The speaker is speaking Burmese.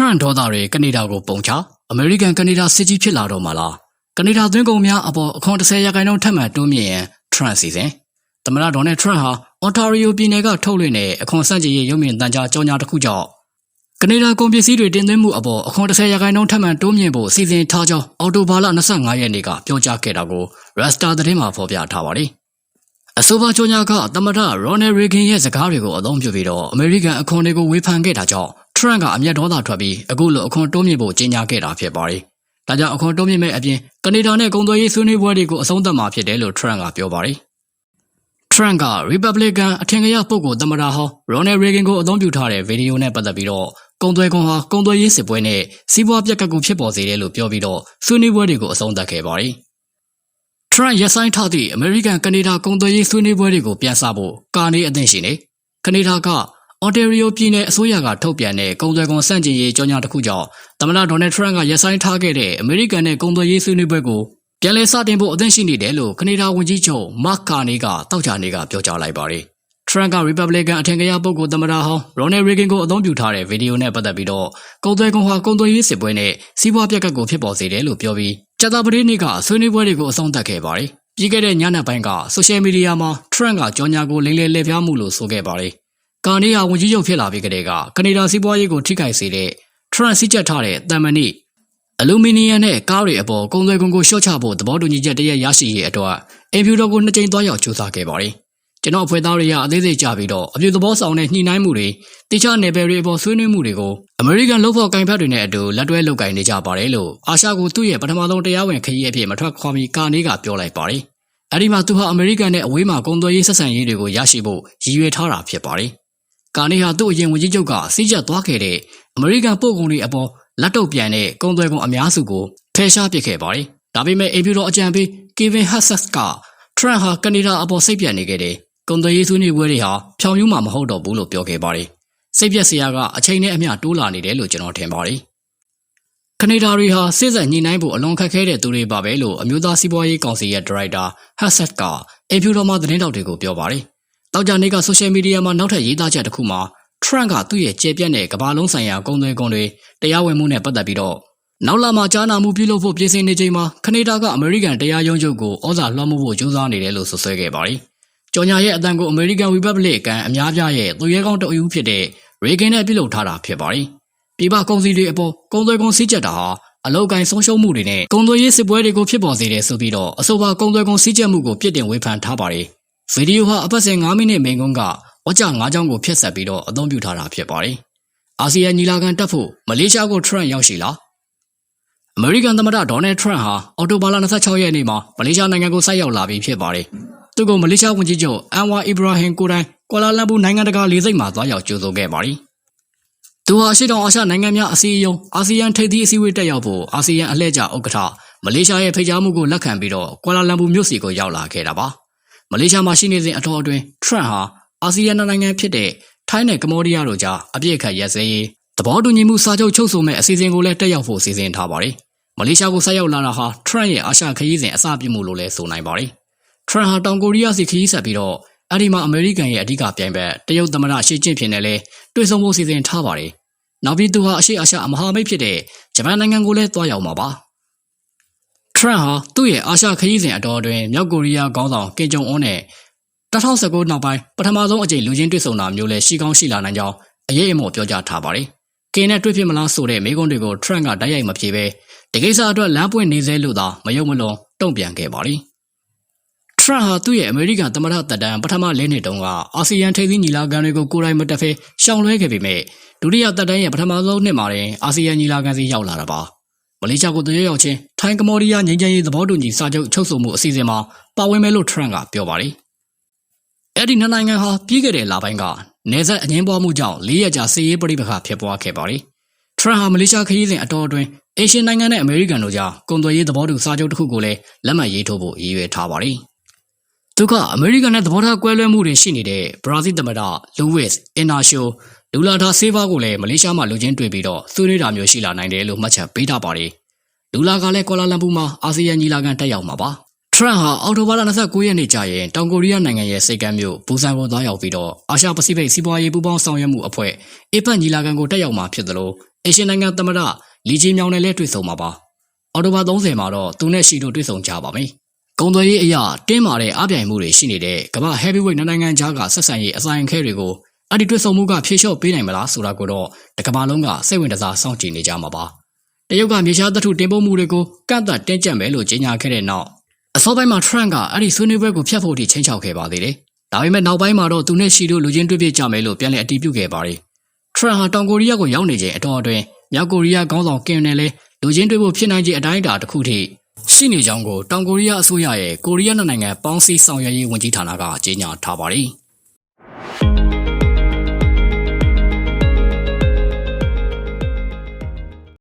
Trump ဒေါသတွေကနေဒါကိုပုံချအမေရိကန်ကနေဒါစစ်ကြီးဖြစ်လာတော့မှလားကနေဒါသွင်းကုန်များအပေါ်အခွန်30ရာခိုင်နှုန်းထပ်မံတိုးမြင့်ရန် Trump စီစဉ်သမ္မတဒေါ်နယ်ထရန့်ဟာ Ontario ပြည်နယ်ကထုတ်လွှင့်တဲ့အခွန်ဆန့်ကျင်ရေးရုံးမြင့်တန်ကြားကြောင်းညာတစ်ခုကြောင့်ကနေဒါကုန်ပစ္စည်းတွေတင်သွင်းမှုအပေါ်အခွန်30ရာခိုင်နှုန်းထပ်မံတိုးမြင့်ဖို့စီစဉ်ထားကြောင်းအော်တိုဘာလ25ရက်နေ့ကပြောကြားခဲ့တာကို Rasta သတင်းမှာဖော်ပြထားပါတယ်အဆိုပါကြောညာကသမ္မတရော်နယ်ရီဂင်ရဲ့စကားတွေကိုအသုံးပြုပြီးတော့အမေရိကန်အခွန်တွေကိုဝေဖန်ခဲ့တာကြောင့် ထရန့်ကအမျက်ဒေါသထွက်ပြီးအခုလိုအခွန်တိုးမြင့်ဖို့ကြေညာခဲ့တာဖြစ်ပါတယ်။ဒါကြောင့်အခွန်တိုးမြင့်မဲ့အပြင်ကနေဒါနဲ့ကုန်သွယ်ရေးဆွေးနွေးပွဲတွေကိုအဆုံးသတ်မှာဖြစ်တယ်လို့ထရန့်ကပြောပါတယ်။ Trump က Republican အထင်ကရပုဂ္ဂိုလ်သမ္မတဟောင်း Ronald Reagan ကိုအသုံးပြုထားတဲ့ဗီဒီယိုနဲ့ပတ်သက်ပြီးတော့ကုန်သွယ်ခွန်ဟာကုန်သွယ်ရေးစစ်ပွဲနဲ့စီးပွားပြက်ကွက်ကိုဖြစ်ပေါ်စေတယ်လို့ပြောပြီးတော့ဆွေးနွေးပွဲတွေကိုအဆုံးသတ်ခဲ့ပါတယ်။ Trump ရက်ဆိုင်ထားသည့် American ကနေဒါကုန်သွယ်ရေးဆွေးနွေးပွဲတွေကိုပြန်ဆဖို့ကာနေအသင့်ရှိနေကနေဒါက Ontario ပြည်နယ်အစိုးရကထုတ်ပြန်တဲ့ကုန်သွယ်ခွန်စန့်ကျင်ရေးကြောညာတစ်ခုကြောင့်သမ္မတဒေါ်နယ်ထရန့်ကရက်ဆိုင်ထားခဲ့တဲ့အမေရိကန်နဲ့ကုန်သွယ်ရေးဆွေးနွေးပွဲကိုပြန်လည်စတင်ဖို့အသင့်ရှိနေတယ်လို့ကနေဒါဝန်ကြီးချုပ်မာ့ကာနီကတောက်ချာနေကပြောကြားလိုက်ပါတယ်။ Trump က Republican အထင်ကရပုဂ္ဂိုလ်သမ္မတဟောင်း Ronald Reagan ကိုအသုံးပြုထားတဲ့ဗီဒီယိုနဲ့ပတ်သက်ပြီးတော့ကုန်သွယ်ခွန်ဟာကုန်သွယ်ရေးစစ်ပွဲနဲ့စီးပွားပြက်ကတ်ကိုဖြစ်ပေါ်စေတယ်လို့ပြောပြီးကြာသပတေးနေ့ကဆွေးနွေးပွဲတွေကိုအဆုံးသတ်ခဲ့ပါတယ်။ပြီးခဲ့တဲ့ညနေပိုင်းကဆိုရှယ်မီဒီယာမှာ Trump ကကြောညာကိုလိမ့်လေလှည့်ဖျားမှုလို့ဆိုခဲ့ပါတယ်။ ကာနီဟာဝန်ကြီးချုပ်ဖြစ်လာပြီးကတည်းကကနေဒါစီးပွားရေးကိုထိခိုက်စေတဲ့ Trump စီးကျက်ထားတဲ့တမ်မဏိအလူမီနီယံနဲ့ကားတွေအပေါ်ကုန်သွယ်ခွန်ကိုလျှော့ချဖို့သဘောတူညီချက်တရက်ရရှိရေးအတွက်အင်ဖြူတော်ကိုနှစ်ကြိမ်သွားရောက်ကြိုးစားခဲ့ပါတယ်။ကျွန်တော်အဖွဲ့သားတွေကအသေးစိတ်ကြပြီးတော့အပြုသဘောဆောင်တဲ့ညှိနှိုင်းမှုတွေတခြားနယ်ပယ်တွေအပေါ်ဆွေးနွေးမှုတွေကိုအမေရိကန်လုံဖို့ကင်ဖက်တွေနဲ့အတူလက်တွဲလုပ်ကိုင်နေကြပါတယ်လို့အာရှကိုသူ့ရဲ့ပထမဆုံးတရားဝင်ခရီးအဖြစ်မထွက်ခွာမီကာနေကပြောလိုက်ပါတယ်။အဲဒီမှာသူဟာအမေရိကန်နဲ့အဝေးမှာကုန်သွယ်ရေးဆက်ဆံရေးတွေကိုရရှိဖို့ရည်ရွယ်ထားတာဖြစ်ပါတယ်။ ကာနေဟာသူ့အရင်ဝန်ကြီးချုပ်ကစီးကျက်သွားခဲ့တဲ့အမေရိကန်ပို့ကုန်တွေအပေါ်လက်တော့ပြန်တဲ့ကုန်သွယ်ကုန်အများစုကိုဖယ်ရှားပစ်ခဲ့ပါတယ်။ဒါပေမဲ့အေဖြူတော်အကြံပေးကီဗင်ဟတ်ဆက်ကထရန့်ဟာကနေဒါအပေါ်စိတ်ပြတ်နေခဲ့တယ်။ကုန်သွယ်ရေးဆွေးနွေးပွဲတွေဟာဖြောင်ယူမှာမဟုတ်တော့ဘူးလို့ပြောခဲ့ပါတယ်။စိတ်ပြတ်စရာကအချိန်နဲ့အမျှတိုးလာနေတယ်လို့ကျွန်တော်ထင်ပါတယ်။ကနေဒါတွေဟာစစ်ဆက်ညှိနှိုင်းဖို့အလွန်ခက်ခဲတဲ့သူတွေပါပဲလို့အမျိုးသားစီးပွားရေးကောင်စီရဲ့ဒါရိုက်တာဟတ်ဆက်ကအင်ဖြူတော်မှသတင်းတောက်တွေကိုပြောပါတယ်။ တောက်ကြနေ့ကဆိုရှယ်မီဒီယာမှာနောက်ထပ်ရေးသားချက်တစ်ခုမှာထရန့်ကသူ့ရဲ့ကျေပြတ်တဲ့ကမ္ဘာလုံးဆိုင်ရာကုန်သွယ်ကုန်တွေတရားဝင်မှုနဲ့ပတ်သက်ပြီးတော့နောက်လာမှာကြားနာမှုပြုလုပ်ဖို့ပြင်ဆင်နေချိန်မှာကနေဒါကအမေရိကန်တရားရုံးချုပ်ကိုဩဇာလွှမ်းမိုးဖို့ကြိုးစားနေတယ်လို့ဆွဆွဲခဲ့ပါတယ်။ကြော်ညာရဲ့အတန်ကိုအမေရိကန် Republican အများပြားရဲ့သူရဲကောင်းတအူးဖြစ်တဲ့ Reagan နဲ့ပြုလုပ်ထားတာဖြစ်ပါတယ်။ပြည်ပကုန်စည်တွေအပေါ်ကုန်သွယ်ကုန်စည်းကြက်တာဟာအလောက်ကိုင်းဆုံးရှုံးမှုတွေနဲ့ကုန်သွယ်ရေးစစ်ပွဲတွေကိုဖြစ်ပေါ်စေတယ်ဆိုပြီးတော့အဆိုပါကုန်သွယ်ကုန်စည်းကြက်မှုကိုပြစ်တင်ဝေဖန်ထားပါတယ်။ ဗီဒီယိုဟာအပတ်စဉ်9မိနစ်မိန်ကုန်းကဝကြ9ချောင်းကိုဖျက်ဆက်ပြီးတော့အသုံးပြုထားတာဖြစ်ပါတယ်။အာဆီယံညီလာခံတက်ဖို့မလေးရှားကိုထရန့်ရောက်ရှိလာအမေရိကန်သမ္မတဒေါ်နယ်ထရန့်ဟာအော်တိုဘာလ26ရက်နေ့မှာမလေးရှားနိုင်ငံကိုဆိုက်ရောက်လာပြီးဖြစ်ပါတယ်။သူကမလေးရှားဝန်ကြီးချုပ်အန်ဝါအီဘရာဟင်ကိုတိုင်ကွာလာလမ်ပူနိုင်ငံတကာလေဆိပ်မှာသွားရောက်ကြိုဆိုခဲ့ပါတယ်။သူဟာရှေ့တောင်အာရှနိုင်ငံများအစည်းအရုံးအာဆီယံထိပ်သီးအစည်းအဝေးတက်ရောက်ဖို့အာဆီယံအလှည့်ကျဥက္ကဋ္ဌမလေးရှားရဲ့ဖိတ်ကြားမှုကိုလက်ခံပြီးတော့ကွာလာလမ်ပူမြို့စီကိုရောက်လာခဲ့တာပါ။ မလေးရှားမှာရှိနေစဉ်အတော်အတွင်းထရန့်ဟာအာဆီယံနိုင်ငံဖြစ်တဲ့ထိုင်းနဲ့ကမ္ဘောဒီးယားတို့ကြားအပြည့်အခတ်ရက်စဲရေးသဘောတူညီမှုစာချုပ်ချုပ်ဆိုမဲ့အစီအစဉ်ကိုလည်းတက်ရောက်ဖို့စီစဉ်ထားပါတယ်။မလေးရှားကိုဆက်ရောက်လာတာဟာထရန့်ရဲ့အာရှခရီးစဉ်အစပြုမှုလို့လည်းဆိုနိုင်ပါတယ်။ထရန့်ဟာတောင်ကိုရီးယားစီခရီးဆက်ပြီးတော့အဲ့ဒီမှာအမေရိကန်ရဲ့အဓိကပြိုင်ဘက်တရုတ်သမ္မတရှီကျင့်ဖျင်နဲ့လည်းတွေ့ဆုံဖို့စီစဉ်ထားပါတယ်။နောက်ပြီးသူဟာအရှိအာရှအမဟာမိတ်ဖြစ်တဲ့ဂျပန်နိုင်ငံကိုလည်းတွားရောက်မှာပါ။ ထရန့်ဟာသူ့ရဲ့အာရှခရီးစဉ်အတော်အတွင်းမြောက်ကိုရီးယားခေါင်းဆောင်ကင်ဂျုံအွန်းနဲ့2019နောက်ပိုင်းပထမဆုံးအကြိမ်လူချင်းတွေ့ဆုံတာမျိုးလဲရှိကောင်းရှိလာနိုင်ကြောင်းအရေးအမော်ပြောကြားထားပါတယ်။ကင်းနဲ့တွေ့ဖြစ်မလားဆိုတဲ့မိကွန်းတွေကို Trump ကတိုက်ရိုက်မဖြေဘဲဒီကိစ္စအတွက်လမ်းပွင့်နေသေးလို့သာမယုံမလွန်တုံ့ပြန်ခဲ့ပါတယ်။ Trump ဟာသူ့ရဲ့အမေရိကန်သမ္မတသက်တမ်းပထမ၄နှစ်တုန်းကအာဆီယံထိပ်သီးညီလာခံတွေကိုကိုယ်တိုင်မတက်ဖဲရှောင်လွှဲခဲ့ပေမဲ့ဒုတိယသက်တမ်းရဲ့ပထမဆုံးနှစ်မှာတင်အာဆီယံညီလာခံစီရောက်လာတာပါ။ မလေးရှားကိုတရရောက်ချင်းထိုင်းကမ္ဘောဒီးယားငြိမ်းချမ်းရေးသဘောတူညီစာချုပ်ချုပ်ဆိုမှုအစီအစဉ်မှာပါဝင်မယ်လို့ Trump ကပြောပါတယ်။အဲ့ဒီနှစ်နိုင်ငံဟာပြီးခဲ့တဲ့လပိုင်းကနေဆက်အငင်းပွားမှုကြောင့်၄ရက်ကြာစစ်ရေးပဋိပက္ခဖြစ်ပွားခဲ့ပါတယ်။ထရန့်ဟာမလေးရှားခရီးစဉ်အတော်အတွင်းအေရှင်နိုင်ငံနဲ့အမေရိကန်တို့ကြားကုန်သွယ်ရေးသဘောတူစာချုပ်တစ်ခုကိုလည်းလက်မှတ်ရေးထိုးဖို့ရည်ရွယ်ထားပါတယ်။ သူကအမေရိကန်နဲ့သဘောထားကွဲလွဲမှုတွေရှိနေတဲ့ဘရာဇီးသမ္မတလူးဝစ်အင်နာရှိုလူလာဒါဆေးဗာကိုလည်းမလေးရှားမှာလူချင်းတွေ့ပြီးတော့ဆွေးနွေးတာမျိုးရှိလာနိုင်တယ်လို့မှတ်ချက်ပေးထားပါတယ်။လူလာကလည်းကွာလာလမ်ပူမှာအာဆီယံညီလာခံတက်ရောက်မှာပါ။ Trump ဟာအော်တိုဘာလ29ရက်နေ့ကျရင်တောင်ကိုရီးယားနိုင်ငံရဲ့စိတ်ကမ်းမြို့ဘူဆန်ကိုသွားရောက်ပြီးတော့အာရှပစိဖိတ်စီးပွားရေးပူးပေါင်းဆောင်ရွက်မှုအဖွဲ့အေပန်ညီလာခံကိုတက်ရောက်မှာဖြစ်သလိုအေရှင်နိုင်ငံသမ္မတလီဂျီမြောင်နဲ့လည်းတွေ့ဆုံမှာပါ။အော်တိုဘာ30မှာတော့သူနဲ့ရှီတို့တွေ့ဆုံကြပါမယ်။ ကုန်သွယ်ရေးအရာတင်းမာတဲ့အပြိုင်မှုတွေရှိနေတဲ့ကမ္ဘာ heavyweight နိုင်ငံကြားကဆက်ဆံရေးအဆိုင်အခဲတွေကိုအဲ့ဒီတွေ့ဆုံမှုကဖြေလျှော့ပေးနိုင်မလားဆိုတာကိုတော့တကမ္ဘာလုံးကစိတ်ဝင်စားစောင့်ကြည့်နေကြမှာပါ။တရုတ်ကမြေရှားသတ္ထုတင်ပို့မှုတွေကိုကန့်သတ်တင်းကျပ်မယ်လို့ကြေညာခဲ့တဲ့နောက်အစောပိုင်းမှာ Trump ကအဲ့ဒီဆွေးနွေးပွဲကိုဖျက်ဖို့ထိချိန်ချောက်ခဲ့ပါသေးတယ်။ဒါပေမဲ့နောက်ပိုင်းမှာတော့သူနဲ့ရှီတို့လူချင်းတွေ့ပြကြမယ်လို့ပြန်လည်အတည်ပြုခဲ့ပါတယ်။ Trump ဟာတောင်ကိုရီးယားကိုရောက်နေချိန်အတော်အတွင်းမြောက်ကိုရီးယားခေါင်းဆောင်ကင်နဲ့လည်းလူချင်းတွေ့ဖို့ဖြစ်နိုင်ခြင်းအတိုင်းအတာတစ်ခုထိ ရှိနေကြောင်းကိုတောင်ကိုရီးယားအစိုးရရဲ့ကိုရီးယားနိုင်ငံပေါင်းစည်းဆောင်ရွက်ရေးဝန်ကြီးဌာနကကြေညာထားပါတယ်။